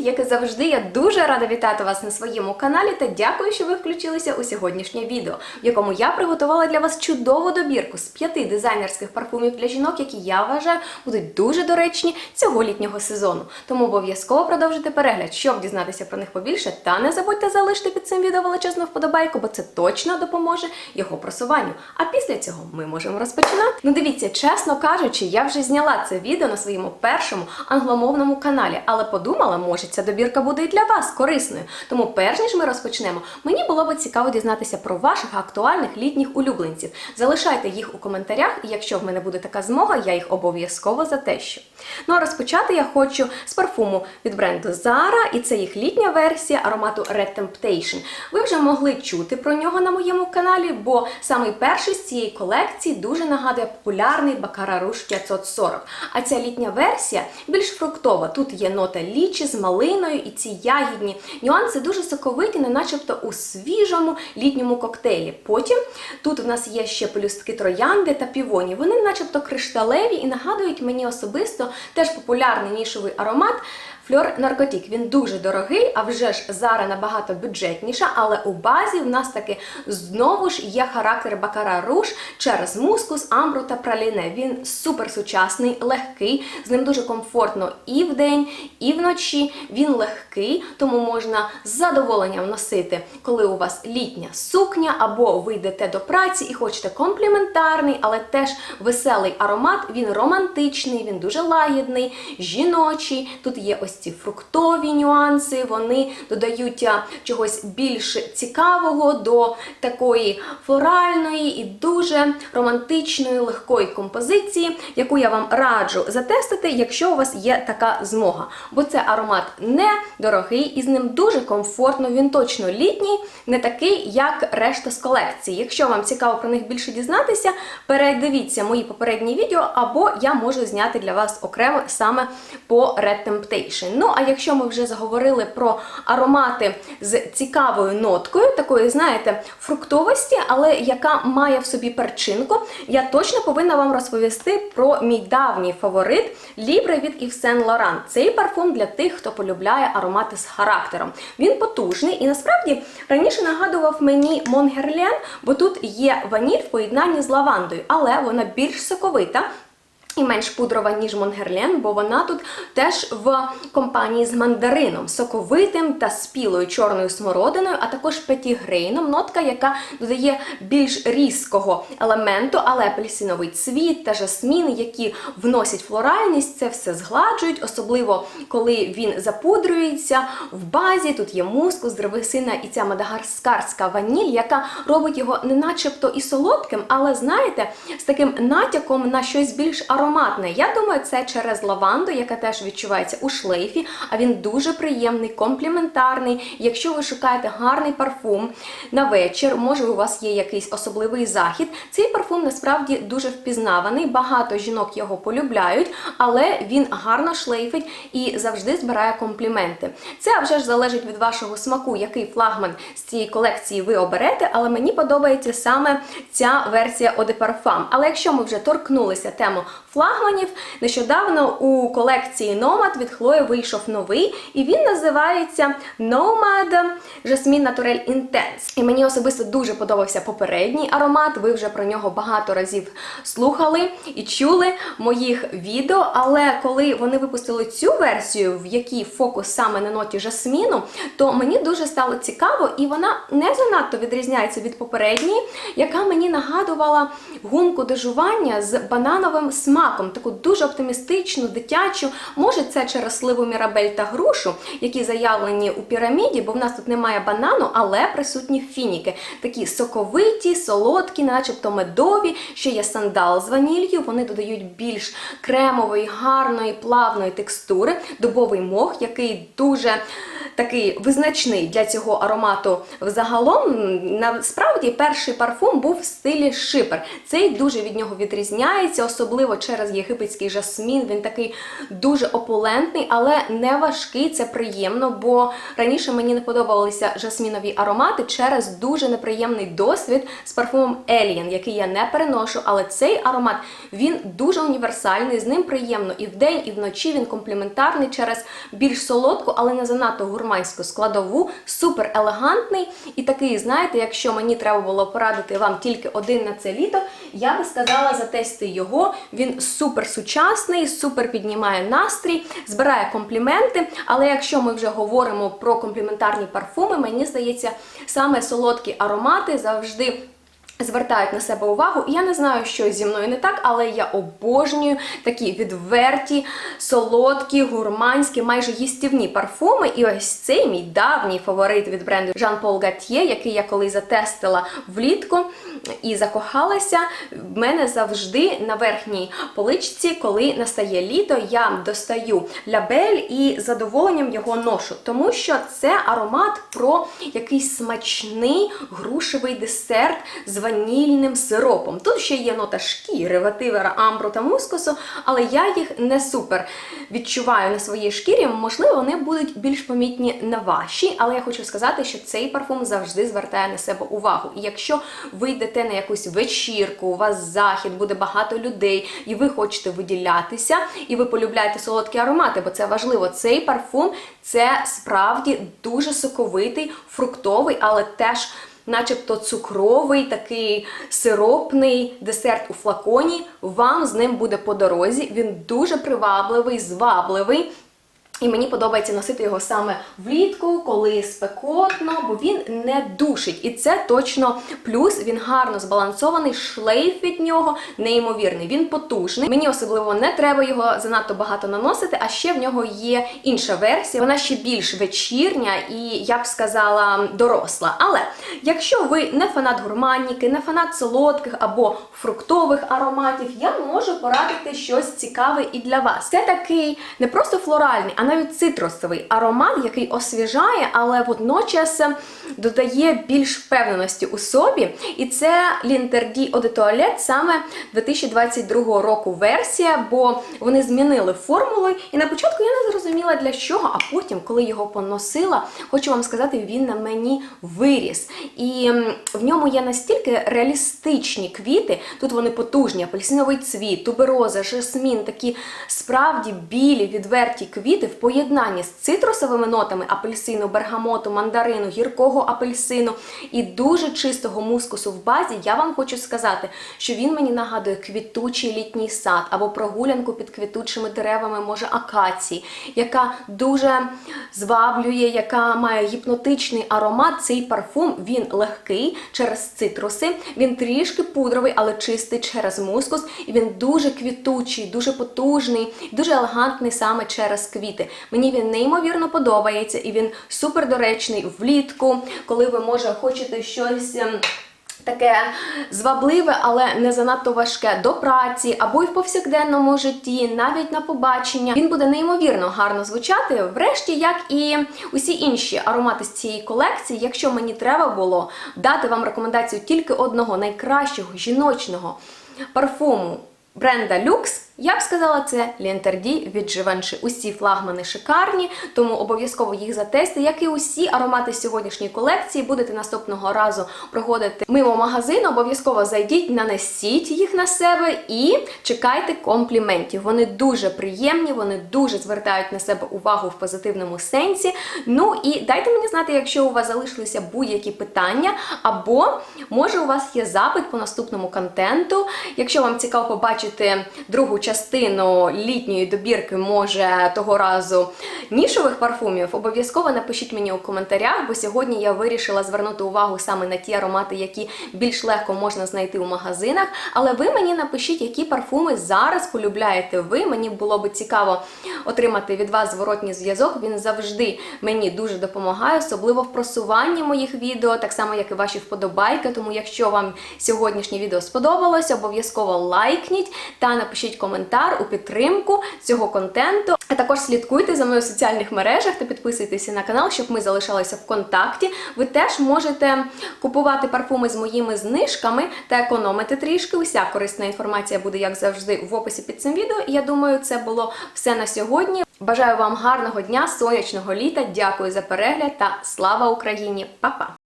Як і завжди, я дуже рада вітати вас на своєму каналі та дякую, що ви включилися у сьогоднішнє відео, в якому я приготувала для вас чудову добірку з п'яти дизайнерських парфумів для жінок, які я вважаю будуть дуже доречні цього літнього сезону. Тому обов'язково продовжуйте перегляд, щоб дізнатися про них побільше. Та не забудьте залишити під цим відео величезну вподобайку, бо це точно допоможе його просуванню. А після цього ми можемо розпочинати. Ну дивіться, чесно кажучи, я вже зняла це відео на своєму першому англомовному каналі, але подумала, може ця добірка буде і для вас корисною. Тому, перш ніж ми розпочнемо, мені було би цікаво дізнатися про ваших актуальних літніх улюбленців. Залишайте їх у коментарях, і якщо в мене буде така змога, я їх обов'язково затещу. Ну а розпочати я хочу з парфуму від бренду Zara, і це їх літня версія аромату Red Temptation. Ви вже могли чути про нього на моєму каналі, бо самий перший з цієї колекції дуже нагадує популярний Baccarat Rouge 540. А ця літня версія більш фруктова. Тут є нота лічі з малиною, і ці ягідні нюанси дуже соковиті, не начебто у свіжому літньому коктейлі. Потім тут в нас є ще пелюстки троянди та півоні. Вони начебто кришталеві і нагадують мені особисто теж популярний нішовий аромат. Фльор Наркотік. Він дуже дорогий, а вже ж зараз набагато бюджетніша, але у базі в нас таки знову ж є характер Бакара Руш через мускус, амбру та праліне. Він супер сучасний, легкий, з ним дуже комфортно і вдень, і вночі. Він легкий, тому можна з задоволенням носити, коли у вас літня сукня, або ви йдете до праці і хочете компліментарний, але теж веселий аромат. Він романтичний, він дуже лагідний, жіночий. Тут є ось ці фруктові нюанси, вони додають чогось більш цікавого до такої флоральної і дуже романтичної легкої композиції, яку я вам раджу затестити, якщо у вас є така змога. Бо це аромат не дорогий і з ним дуже комфортно. Він точно літній, не такий, як решта з колекції. Якщо вам цікаво про них більше дізнатися, передивіться мої попередні відео, або я можу зняти для вас окремо саме по Red Temptation. Ну, а якщо ми вже заговорили про аромати з цікавою ноткою, такої, знаєте, фруктовості, але яка має в собі перчинку, я точно повинна вам розповісти про мій давній фаворит Libre від Yves Saint Laurent. Цей парфум для тих, хто полюбляє аромати з характером. Він потужний і насправді раніше нагадував мені Монгерлен, бо тут є ваніль в поєднанні з лавандою, але вона більш соковита. І менш пудрова, ніж Монгерлен, бо вона тут теж в компанії з мандарином, соковитим та спілою чорною смородиною, а також петігрейном, нотка, яка додає більш різкого елементу, але апельсиновий цвіт та жасмін, які вносять флоральність, це все згладжують, особливо коли він запудрюється в базі. Тут є мускус, древесина і ця мадагаскарська ваніль, яка робить його не начебто і солодким, але знаєте, з таким натяком на щось більш ароматне. Я думаю, це через лаванду, яка теж відчувається у шлейфі, а він дуже приємний, компліментарний. Якщо ви шукаєте гарний парфум на вечір, може у вас є якийсь особливий захід. Цей парфум насправді дуже впізнаваний. Багато жінок його полюбляють, але він гарно шлейфить і завжди збирає компліменти. Це вже ж залежить від вашого смаку, який флагман з цієї колекції ви оберете, але мені подобається саме ця версія Parfum. Але якщо ми вже торкнулися тему флагманів, нещодавно у колекції Nomad від Хлої вийшов новий, і він називається Nomad Jasmine Naturel Intense. І мені особисто дуже подобався попередній аромат. Ви вже про нього багато разів слухали і чули моїх відео. Але коли вони випустили цю версію, в якій фокус саме на ноті жасміну, то мені дуже стало цікаво, і вона не занадто відрізняється від попередньої, яка мені нагадувала гумку дежування з банановим смаком, таку дуже оптимістичну, дитячу. Може, це через сливу мірабель та грушу, які заявлені у піраміді, бо в нас тут немає банану, але присутні фініки. Такі соковиті, солодкі, начебто медові, ще є сандал з ванілью. Вони додають більш кремової, гарної, плавної текстури, дубовий мох, який дуже такий визначний для цього аромату взагалом. Насправді перший парфум був в стилі шипер. Цей дуже від нього відрізняється, особливо через єгипетський жасмін. Він такий дуже опулентний, але не важкий. Це приємно, бо раніше мені не подобалися жасмінові аромати через дуже неприємний досвід з парфумом Alien, який я не переношу. Але цей аромат він дуже універсальний, з ним приємно і вдень, і вночі. Він компліментарний через більш солодку, але не занадто гурманську складову, супер елегантний і такий, знаєте, якщо мені треба було порадити вам тільки один на це літо, я би сказала затести його. Він супер сучасний, супер піднімає настрій, збирає компліменти. Але якщо ми вже говоримо про компліментарні парфуми, мені здається, саме солодкі аромати завжди. Звертають на себе увагу, і я не знаю, що зі мною не так, але я обожнюю такі відверті, солодкі, гурманські, майже їстівні парфуми. І ось цей мій давній фаворит від бренду Jean Paul Gaultier, який я колись затестила влітку і закохалася. В мене завжди на верхній поличці, коли настає літо, я достаю лябель і з задоволенням його ношу, тому що це аромат про якийсь смачний грушевий десерт з ванільним сиропом. Тут ще є нота шкіри, ветивера, амбру та мускусу, але я їх не супер відчуваю на своїй шкірі. Можливо, вони будуть більш помітні на вашій, але я хочу сказати, що цей парфум завжди звертає на себе увагу. І якщо ви йдете на якусь вечірку, у вас захід, буде багато людей, і ви хочете виділятися, і ви полюбляєте солодкі аромати, бо це важливо. Цей парфум це справді дуже соковитий, фруктовий, але теж начебто цукровий, такий сиропний десерт у флаконі. Вам з ним буде по дорозі. Він дуже привабливий, звабливий. І мені подобається носити його саме влітку, коли спекотно, бо він не душить. І це точно плюс. Він гарно збалансований, шлейф від нього неймовірний. Він потужний. Мені особливо не треба його занадто багато наносити, а ще в нього є інша версія. Вона ще більш вечірня і я б сказала доросла. Але якщо ви не фанат гурманіки, не фанат солодких або фруктових ароматів, я можу порадити щось цікаве і для вас. Це такий не просто флоральний, а навіть цитрусовий аромат, який освіжає, але водночас додає більш впевненості у собі. І це Linterdi Eau de саме 2022 року версія, бо вони змінили формулу. І на початку я не зрозуміла для чого, а потім, коли його поносила, хочу вам сказати, він на мені виріс. І в ньому є настільки реалістичні квіти, тут вони потужні, апельсиновий цвіт, тубероза, жасмін, такі справді білі, відверті квіти в поєднанні з цитрусовими нотами апельсину, бергамоту, мандарину, гіркого апельсину і дуже чистого мускусу в базі, я вам хочу сказати, що він мені нагадує квітучий літній сад або прогулянку під квітучими деревами, може акації, яка дуже зваблює, яка має гіпнотичний аромат. Цей парфум він легкий через цитруси, він трішки пудровий, але чистий через мускус. І він дуже квітучий, дуже потужний, дуже елегантний саме через квіти. Мені він неймовірно подобається, і він супер доречний влітку, коли ви може хочете щось. ем, Таке звабливе, але не занадто важке до праці або й в повсякденному житті, навіть на побачення. Він буде неймовірно гарно звучати. Врешті, як і усі інші аромати з цієї колекції, якщо мені треба було дати вам рекомендацію тільки одного найкращого жіночного парфуму бренда Lux, я б сказала, це Лінтерді від Givenchy. Усі флагмани шикарні, тому обов'язково їх затести. Як і усі аромати сьогоднішньої колекції, будете наступного разу проходити мимо магазину. Обов'язково зайдіть, нанесіть їх на себе і чекайте компліментів. Вони дуже приємні, вони дуже звертають на себе увагу в позитивному сенсі. Ну і дайте мені знати, якщо у вас залишилися будь-які питання, або може у вас є запит по наступному контенту. Якщо вам цікаво побачити другу частину літньої добірки, може того разу нішових парфумів, обов'язково напишіть мені у коментарях, бо сьогодні я вирішила звернути увагу саме на ті аромати, які більш легко можна знайти у магазинах. Але ви мені напишіть, які парфуми зараз полюбляєте ви. Мені було би цікаво отримати від вас зворотній зв'язок. Він завжди мені дуже допомагає, особливо в просуванні моїх відео, так само як і ваші вподобайки. Тому, якщо вам сьогоднішнє відео сподобалося, обов'язково лайкніть та напишіть коментар коментар у підтримку цього контенту. А також слідкуйте за мною в соціальних мережах та підписуйтеся на канал, щоб ми залишалися в контакті. Ви теж можете купувати парфуми з моїми знижками та економити трішки. Уся корисна інформація буде, як завжди, в описі під цим відео. Я думаю, це було все на сьогодні. Бажаю вам гарного дня, сонячного літа. Дякую за перегляд та слава Україні! Па-па!